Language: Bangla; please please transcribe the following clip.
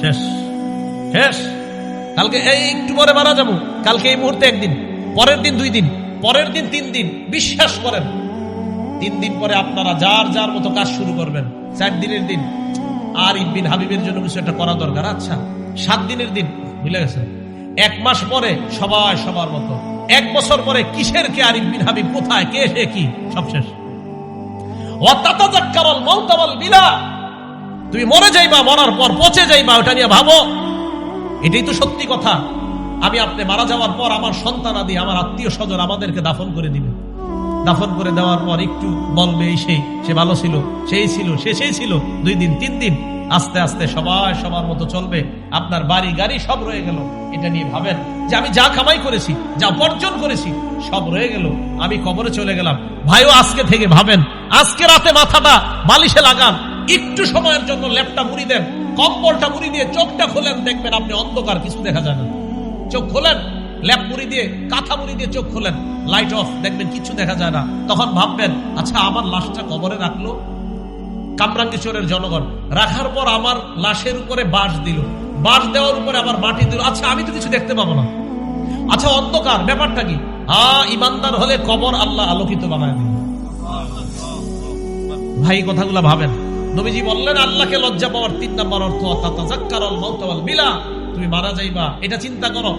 শেষ। শেষ। কালকে এই একটু পরে মারা যাব। কালকে এই মুহূর্তে একদিন, পরের দিন দুই দিন, পরের দিন তিন দিন, বিশ্বাস করেন। তিন দিন পরে আপনারা যার যার মতো কাজ শুরু করবেন। চার দিনের দিন। আর ইবিন হাবিবের জন্য কিছু একটা করা দরকার। আচ্ছা সাত দিনের দিন। ভুলে গেছে এক মাস পরে সবাই সবার মতো। এক বছর পরে কিসের কে আর ইবিন হাবিব কোথায়? কে সে কি? সব শেষ। মাউতাওয়াল বিলা। তুমি মরে যাইবা, মরার পর পচে যাইবা, ওটা নিয়ে ভাবো। এটাই তো সত্যি কথা। আমি আপনি মারা যাওয়ার পর আমার সন্তান আদি, আমার আত্মীয় স্বজন আমাদেরকে দাফন করে দিবে দাফন করে দেওয়ার পর একটু বলবে, এই সেই, সে ভালো ছিল, সেই ছিল, সে সেই ছিল। দুই দিন, তিন দিন, আস্তে আস্তে সবাই সবার মতো চলবে। আপনার বাড়ি, গাড়ি সব রয়ে গেল। এটা নিয়ে ভাবেন যে আমি যা কামাই করেছি, যা বর্জন করেছি, সব রয়ে গেল। আমি কবরে চলে গেলাম। ভাইও আজকে থেকে ভাবেন, আজকে রাতে মাথাটা বালিশে লাগান। একটু সময়ের জন্য ল্যাপটা মুড়ি দেন, কম্বলটা মুড়ি দিয়ে চোখটা খোলেন, দেখবেন আপনি অন্ধকার, কিছু দেখা যায় না। চোখ খোলেন, ল্যাপ মুড়ি দিয়ে, কাঁথা মুড়ি দিয়ে চোখ খোলেন লাইট অফ দেখবেন কিছু দেখা যায় না। তখন ভাববেন আচ্ছা আমার লাশটা কবরে রাখল? কামরাঙ্গীচরের জনগণ, রাখার পর আমার লাশের উপরে বাঁশ দিল। বাঁশ দেওয়ার উপরে আবার মাটি দিল। আচ্ছা আমি তো কিছু দেখতে পাবো না। আচ্ছা অন্ধকার, ব্যাপারটা কি? হ্যাঁ ইমানদার হলে কবর আল্লাহ আলোকিত বানায় দিল ভাই কথাগুলো ভাবেন। নবীজি বললেন, আল্লাহকে লজ্জা পাওয়ার তিন নাম্বার অর্থ অর্থাৎ তুমি মারা যাইবা, এটা চিন্তা করো